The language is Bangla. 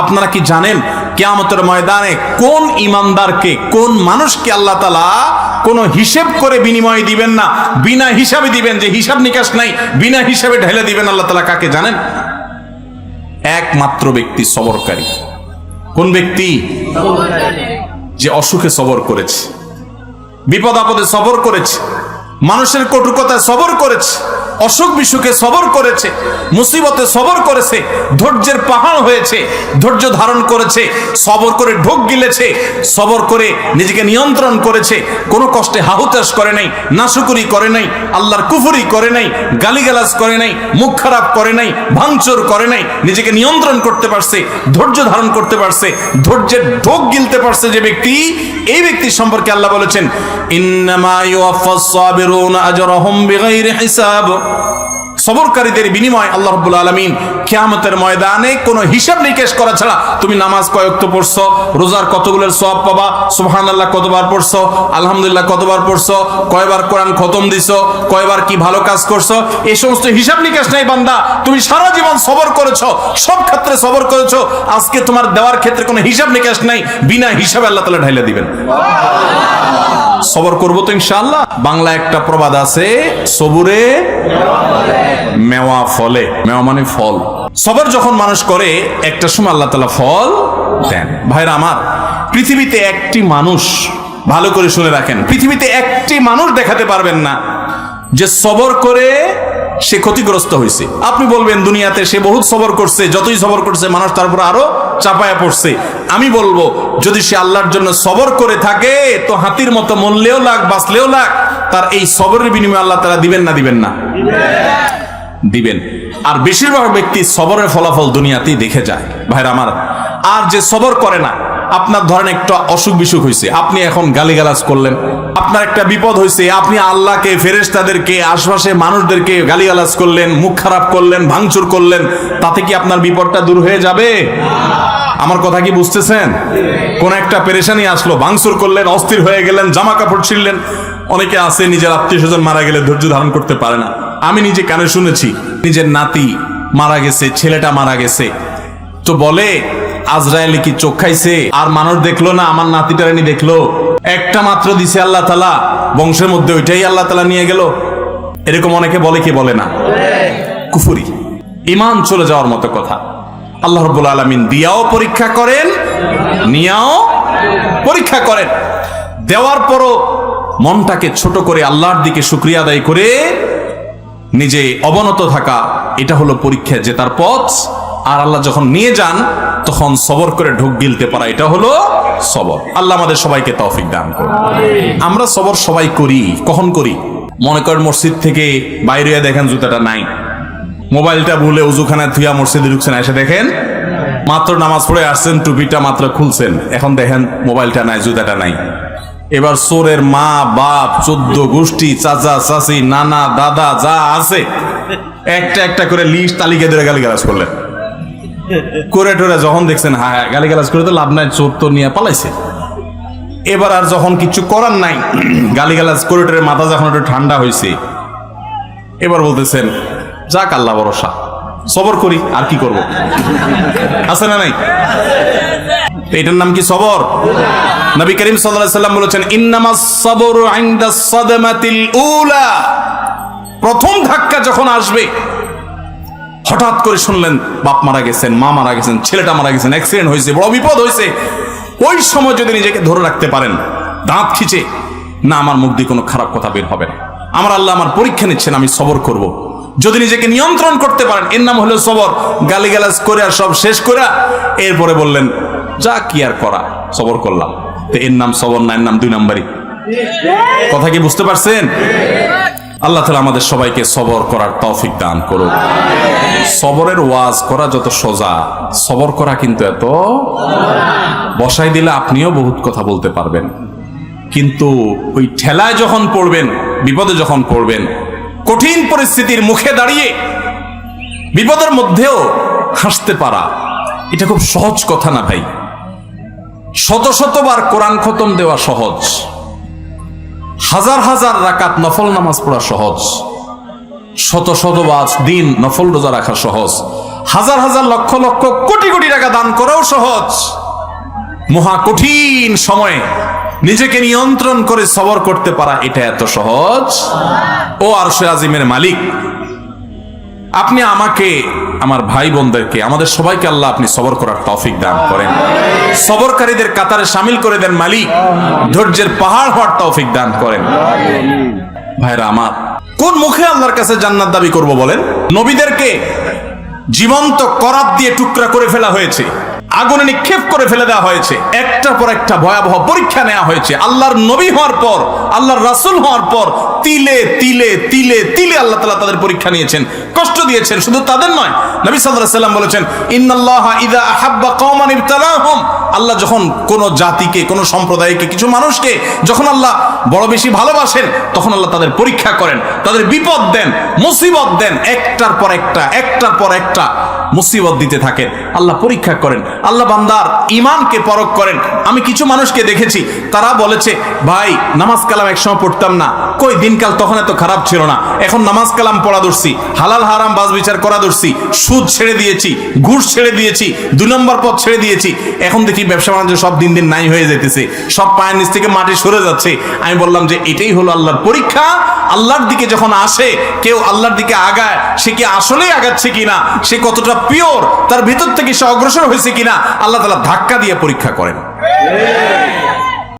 আপনারা কি জানেন কেয়ামতের ময়দানে কোন ইমানদারকে, কোন মানুষকে আল্লাহ তালা কোন হিসেব করে বিনিময় দিবেন না, বিনা হিসাবে দিবেন যে হিসাব নিকাশ নাই, বিনা হিসাবে ঢেলে দিবেন আল্লাহ তালা কাকে জানেন? একমাত্র ব্যক্তি সবরকারী। কোন ব্যক্তি? যে অসুখে সবর করেছে, বিপদ আপদে সবর করেছে, মানুষের কটুকতায় সবর করেছে অসুখ বিসুখে সবর করেছে, মুসিবতে সবর করেছে, ধৈর্যের পাহাড় হয়েছে, ধৈর্য ধারণ করেছে, সবর করে ঢোক গিলেছে, সবর করে নিজেকে নিয়ন্ত্রণ করেছে, কোনো কষ্টে হাহুতাস করে নাই, নাশুকুরি করে নাই, আল্লাহর কুফুরি করে নাই, গালিগালাজ করে নাই, মুখ খারাপ করে নাই, ভাঙচুর করে নাই, নিজেকে নিয়ন্ত্রণ করতে পারছে, ধৈর্য ধারণ করতে পারছে, ধৈর্যের ঢোক গিলতে পারছে যে ব্যক্তি, এই ব্যক্তি সম্পর্কে আল্লাহ বলেছেন, ইন্নামা ইউয়াফাস সাবিরুনা আজরাহুম বিগাইরি হিসাব। সবরকারীদের বিনিময় আল্লাহ রাব্বুল আলামিন কিয়ামতের ময়দানে কোনো হিসাব নিকেশ করা ছাড়া তুমি নামাজ কয়েকটা পড়ছো, রোজার কতগুলোর সব পাবা, সুবহানাল্লাহ কতবার পড়ছো, আলহামদুলিল্লাহ কতবার পড়ছো, কয়বার কোরআন খতম দিছো, কয়বার কি ভালো কাজ করছ, এই সমস্ত হিসাব নিকেশ নাই বান্দা, তুমি সারা জীবন সবর করেছ, সব ক্ষেত্রে সবর করেছ, আজকে তোমার দেওয়ার ক্ষেত্রে কোনো হিসাব নিকেশ নাই, বিনা হিসাবে আল্লাহ তাআলা ঢাইলা দিবেন। সবর করব তো ইনশাআল্লাহ। বাংলা একটা প্রবাদ আছে, সবুরে মেওয়া ফলে। মেওয়া মানে ফল। সবর যখন মানুষ করে, একটা সময় আল্লাহ তালা ফল দেন। ভাইরা আমার, পৃথিবীতে একটি মানুষ ভালো করে শুনে রাখেন, পৃথিবীতে একটি মানুষ দেখাতে পারবেন না যে সবর করে সে ক্ষতিগ্রস্ত হয়েছে আপনি বলবেন, দুনিয়াতে সে বহুত সবর করছে, যতই সবর করছে, মানুষ তারপর আরও চাপায়া পড়ছে। আমি বলব, যদি সে আল্লাহর জন্য সবর করে থাকে, তো হাতির মতো মরলেও লাগ, বাঁচলেও লাগ, তার এই সবরের বিনিময়ে আল্লাহ তারা দিবেন না দিবেন না? দিবেন। আর বেশিরভাগ ব্যক্তি সবরের ফলাফল দুনিয়াতেই দেখে যায়। ভাইরা আমার, আর যে সবর করে না আপনার ধরেন একটা অসুখ বিসুখ হয়েছে আপনি এখন গালিগালাজ করলেন, আপনার একটা বিপদ হয়েছে আপনি আল্লাহকে, ফেরেশতাদেরকে, আশপাশে মানুষদেরকে গালিগালাজ করলেন, মুখ খারাপ করলেন, ভাঙচুর করলেন, তাতে কি আপনার বিপদটা দূর হয়ে যাবে? আমার কথা কি বুঝতেছেন? কোন একটা পেরেশানি আসলো, ভাঙচুর করলেন, অস্থির হয়ে গেলেন জামা কাপড় ছিঁড়লেন, অনেকে আছে নিজের আত্মীয় স্বজন মারা গেলে ধৈর্য ধারণ করতে পারে না। আমি নিজে কানে শুনেছি, নিজের নাতি মারা গেছে, ছেলেটা মারা গেছে। তো বলে আজরায়েলি কি চোখ খাইছে? আর মানুষ দেখল না, আমার নাতিটারানি দেখল। একটা মাত্র দিছে আল্লাহ তালা বংশের মধ্যে ওইটাই আল্লাহ তালা নিয়ে গেল। এরকম অনেকে বলে কি বলে না? কুফুরি। ইমান চলে যাওয়ার মতো কথা। আল্লাহ রব্বুল আলমিন দিয়াও পরীক্ষা করেন, নিয়াও পরীক্ষা করেন। দেওয়ার পরও মনটাকে ছোট করে আল্লাহর দিকে শুক্রিয়া আদায় করে নিজে অবনত থাকা, এটা হলো পরীক্ষা জেতার পথ। আর আল্লাহ যখন নিয়ে যান তখন সবর করে ঢোক গিলতে পারা এটা হলো সবর। আল্লাহ আমাদের সবাইকে তৌফিক দান করুন। আমরা সবর সবাই করি। কখন করি? মনে করেন মসজিদ থেকে বাইরে দেখেন জুতাটা নাই। মোবাইলটা ভুলে উজুখানায় থুয়া মসজিদে ঢুকছেন এসে দেখেন মাত্র নামাজ পড়ে আসছেন টুপিটা মাত্র খুলছেন। এখন দেখেন মোবাইলটা নাই জুতাটা নাই। এবার সোরের মা বাপ চোদ্দ গোষ্ঠী চাচা চাচি নানা দাদা যা আছে একটা একটা করে লিস্ট তালিকা ধরে গালি গালাজ করলেন। করে টোরে যখন দেখছেন হ্যাঁ হ্যাঁ গালি গালাজ করে তো লাভ নাই, চোর তো নিয়ে পালাইছে। এবার আর যখন কিছু করার নাই গালি গালাজ করে টোরে মাথা যখন একটু ঠান্ডা হয়েছে এবার বলতেছেন, যাক আল্লাহ ভরসা, সবর করি, আর কি করব? আছে না নাই? এটার নাম কি সবর? নবী করিম সাল্লাম বলেছেন, ইন্নামাস সাবরু প্রথম ধাক্কা যখন আসবে হঠাৎ করে শুনলেন, বাপ মারা গেছেন, মা মারা গেছেন, ছেলেটা মারা গেছেন অ্যাক্সিডেন্ট হয়েছে, বড় বিপদ হয়েছে। ওই সময় যদি নিজেকে ধরে রাখতে পারেন, দাঁত খিচে, না আমার মুখ দিয়ে কোনো খারাপ কথা বের হবে না। আমার আল্লাহ আমার পরীক্ষা নিচ্ছেন, আমি সবর করব। যদি নিজেকে নিয়ন্ত্রণ করতে পারেন, এর নাম হলো সবর। গালিগালাজ করে আর সব শেষ করে এরপরে বললেন, যা কি আর করা, সবর করলাম। তো এর নাম সবর না, এর নাম দুই নাম্বারই। কথা কি বুঝতে পারছেন? আল্লাহ তালা আমাদের সবাইকে সবর করার তৌফিক দান করুক। সবরের ওয়াজ করা যত সোজা, সবর করা কিন্তু এত বসাই দিলে আপনিও বহুত কথা বলতে পারবেন। কিন্তু ওই ঠেলায় যখন পড়বেন, বিপদে যখন পড়বেন, কঠিন পরিস্থিতির মুখে দাঁড়িয়ে বিপদের মধ্যেও হাসতে পারা, এটা খুব সহজ কথা না ভাই। শত শতবার কোরআন খতম দেওয়া সহজ। হাজার হাজার রাকাত নফল নামাজ পড়া সহজ। শত শতবার দিন নফল রোজা রাখা সহজ। হাজার হাজার লক্ষ লক্ষ কোটি কোটি টাকা দান করাও সহজ। মহা কঠিন সময়ে নিজেকে নিয়ন্ত্রণ করে সবর করতে পারা এটা এত সহজ। ও আরশে আজিমের মালিক, আপনি আমাকে, আমার ভাই বোনদেরকে, আমাদের সবাইকে আল্লাহ আপনি সবর করার তৌফিক দান করেন। সবরকারীদের কাতারে সামিল করে দেন মালিক, ধৈর্যের পাহাড় হওয়ার তৌফিক দান করেন। ভাইরা আমার কোন মুখে আল্লাহর কাছে জান্নাত দাবি করব বলেন? নবীদেরকে জীবন্ত করাত দিয়ে টুকরা করে ফেলা হয়েছে। আগুনে নিক্ষেপ করে ফেলে দেওয়া হয়েছে। একটা পর একটা ভয়াবহ পরীক্ষা নেওয়া হয়েছে। আল্লাহর নবী হওয়ার পর, আল্লাহর রাসুল হওয়ার পর তিলে তিলে তিলে তিলে আল্লাহ তালা তাদের পরীক্ষা নিয়েছেন। কষ্ট দিয়েছেন, শুধু তাদের নয়, নবী সাল্লাল্লাহু সাল্লাম বলেছেন ইযা আহাব্বা ইবতালাহুম। আল্লাহ যখন কোন জাতিকে, কোন সম্প্রদায়কে, কিছু মানুষকে যখন আল্লাহ বড় বেশি ভালোবাসেন, তখন আল্লাহ তাদের পরীক্ষা করেন, তাদের বিপদ দেন, মুসিবত দেন, একটার পর একটা, একটার পর একটা মুসিবত দিতে থাকেন। আল্লাহ পরীক্ষা করেন। আল্লাহ বান্দার ইমানকে পরখ করেন। আমি কিছু মানুষকে দেখেছি, তারা বলেছে, ভাই, নামাজ কালাম একসময় পড়তাম না। কই, দিনকাল তখন এত খারাপ ছিল না। এখন নামাজ কালাম পড়া ধরছি, হালাল হারাম বাজ বিচার করা ধরছি, সুদ ছেড়ে দিয়েছি, ঘুষ ছেড়ে দিয়েছি দুই নম্বর পথ ছেড়ে দিয়েছি। এখন দেখি ব্যবসা বাণিজ্য সব দিন দিন নাই হয়ে যেতেছে সব পায়ের নিচ থেকে মাটি সরে যাচ্ছে। আমি বললাম যে, এটাই হলো আল্লাহর পরীক্ষা। আল্লাহর দিকে যখন আসে, কেউ আল্লাহর দিকে আগায়, সে কি আসলেই আগাচ্ছে কিনা? সে কতটা পিওর তার ভিতর থেকে সে অগ্রসর হয়েছে কিনা আল্লাহ তালা ধাক্কা দিয়ে পরীক্ষা করেন।